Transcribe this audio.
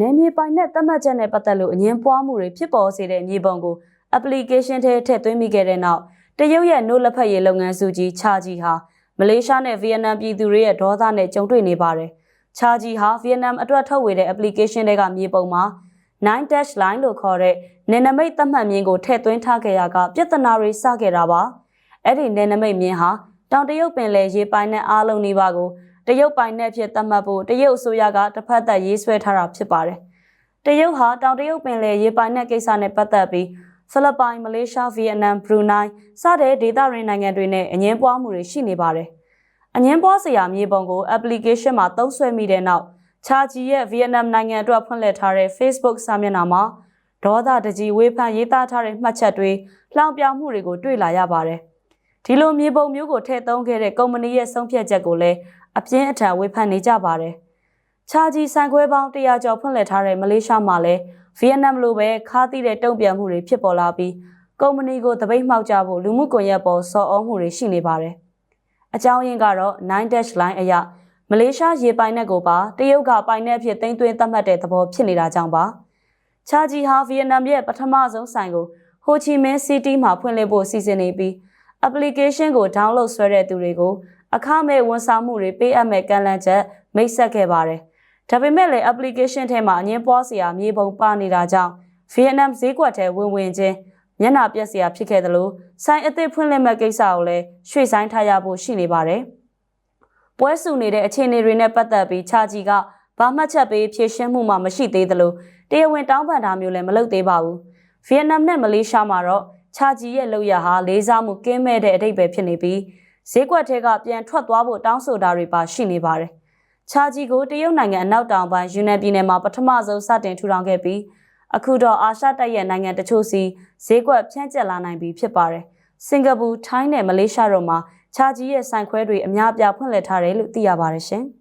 နယ်မြေပိုင်နဲ့သတ်မှတ်ချက်နဲ့ပတ်သက်လို့အငင်းပွားမှုတွေဖြစ်ပေါ်စေတဲ့မြေပုံကို application ထဲထည့်သွင်းမိခဲ့တဲ့နောက်တရုတ်ရဲ့နို့လက်ဖက်ရည်လုပ်ငန်းစုကြီးချာဂျီဟာမလေးရှားနဲ့ဗီယက်နမ်ပြည်သူတွေရဲ့ဒေါသနဲ့ကြုံတွေ့နေပါတယ်။ချာဂျီဟာဗီယက်နမ်အတွက်ထုတ်ဝေတဲ့ application တွေကမြေပုံမှာ9 dash line လို့ခေါ်တဲ့နယ်နမိတ်သတ်မှတ်မြင်းကိုထည့်သွင်းထားခဲ့ရကပြဿနာတွေစခဲ့တာပါ။အဲ့ဒီနယ်နမိတ်မြင်းဟာတောင်တရုတ်ပင်လယ်ရေပိုင်နဲ့အားလုံးနေပါကို တရုတ်ပိုင်နဲ့ဖြစ်သတ်မှတ်ဖို့တရုတ်အစိုးရကတစ်ဖက်သက်ရေးဆွဲထားတာဖြစ်ပါတယ်။တရုတ်ဟာတောင်တရုတ်ပင်လယ်ရေပိုင်နဲ့ကိစ္စနဲ့ပတ်သက်ပြီးဖိလစ်ပိုင်မလေးရှားဗီယက်နမ်ဘရူနိုင်းစတဲ့ဒေသရင်းနိုင်ငံတွေနဲ့အငင်းပွားမှုတွေရှိနေပါတယ်။အငင်းပွားစရာမြေပုံကို application မှာသုံးစွဲမိတဲ့နောက်ချာဂျီရဲ့ဗီယက်နမ်နိုင်ငံအတွက်ဖွင့်လှစ်ထားတဲ့ Facebook စာမျက်နှာမှာဒေါသတကြီးဝေဖန်ရေးသားထားတဲ့မှတ်ချက်တွေလှောင်ပြောင်မှုတွေကိုတွေ့လာရပါတယ်။ ဒီလိုမြေပုံမျိုးကိုထည့်သွင်းခဲ့တဲ့ကုမ္ပဏီရဲ့ဆုံးဖြတ်ချက်ကိုလည်းအပြင်းအထန်ဝေဖန်နေကြပါတယ်။ချာဂျီဆန်ခွဲပေါင်း100ကျော်ဖွင့်လှစ်ထားတဲ့မလေးရှားမှာလည်းဗီယက်နမ်လိုပဲခါးသီးတဲ့တုံ့ပြန်မှုတွေဖြစ်ပေါ်လာပြီးကုမ္ပဏီကိုတပိတ်မှောက်ကြဖို့လူမှုကွန်ရက်ပေါ်စော်ဩမှုတွေရှိနေပါတယ်။အကြောင်းရင်းကတော့9 dash line အရမလေးရှားရေပိုင်နက်ကိုပါတရုတ်ကပိုင်နက်ဖြစ်သိမ်းသွင်းသတ်မှတ်တဲ့သဘောဖြစ်နေတာကြောင့်ပါ။ချာဂျီဟာဗီယက်နမ်ရဲ့ပထမဆုံးဆိုင်ကိုဟိုချီမင်းစီးတီးမှာဖွင့်လှစ်ဖို့စီစဉ်နေပြီး application ကို download ဆွဲတဲ့သူတွေကိုအခမဲ့ဝန်ဆောင်မှုတွေပေးအပ်မဲ့ကန့်လန့်ချက်မိတ်ဆက်ခဲ့ပါတယ်။ဒါပေမဲ့လည်း application ထဲမှာအငင်းပွားစရာမြေပုံပါနေတာကြောင့်ဗီယက်နမ်ဈေးကွက်ထဲဝင်ဝင်ချင်းမျက်နှာပြက်စရာဖြစ်ခဲ့သလိုဆိုင်အသစ်ဖွင့်လှစ်မဲ့ကိစ္စကိုလည်းရွှေ့ဆိုင်းထားရဖို့ရှိနေပါတယ်။ပွဲစုနေတဲ့အခြေအနေတွေနဲ့ပတ်သက်ပြီးချာဂျီကဘာမှတ်ချက်ပေးဖြည့်ရှင်းမှုမှမရှိသေးသလိုတရားဝင်တောင်းပန်တာမျိုးလည်းမလုပ်သေးပါဘူး။ဗီယက်နမ်နဲ့မလေးရှားမှာတော့ ချာဂျီရဲ့လုပ်ရဟာလေးစားမှုကင်းမဲ့တဲ့အတိတ်ပဲဖြစ်နေပြီးဈေးကွက်ထဲကပြန်ထွက်သွားဖို့တောင်းဆိုတာတွေပါရှိနေပါတယ်။ချာဂျီကိုတရုတ်နိုင်ငံအနောက်တောင်ပိုင်းယူနန်ပြည်နယ်မှာပထမဆုံးစတင်ထူထောင်ခဲ့ပြီးအခုတော့အာရှတိုက်ရဲ့နိုင်ငံတချို့စီဈေးကွက်ဖြန့်ကျက်လာနိုင်ပြီဖြစ်ပါတယ်။စင်ကာပူ၊ထိုင်းနဲ့မလေးရှားတို့မှာချာဂျီရဲ့ဆိုင်ခွဲတွေအများအပြားဖွင့်လှစ်ထားတယ်လို့သိရပါတယ်ရှင်။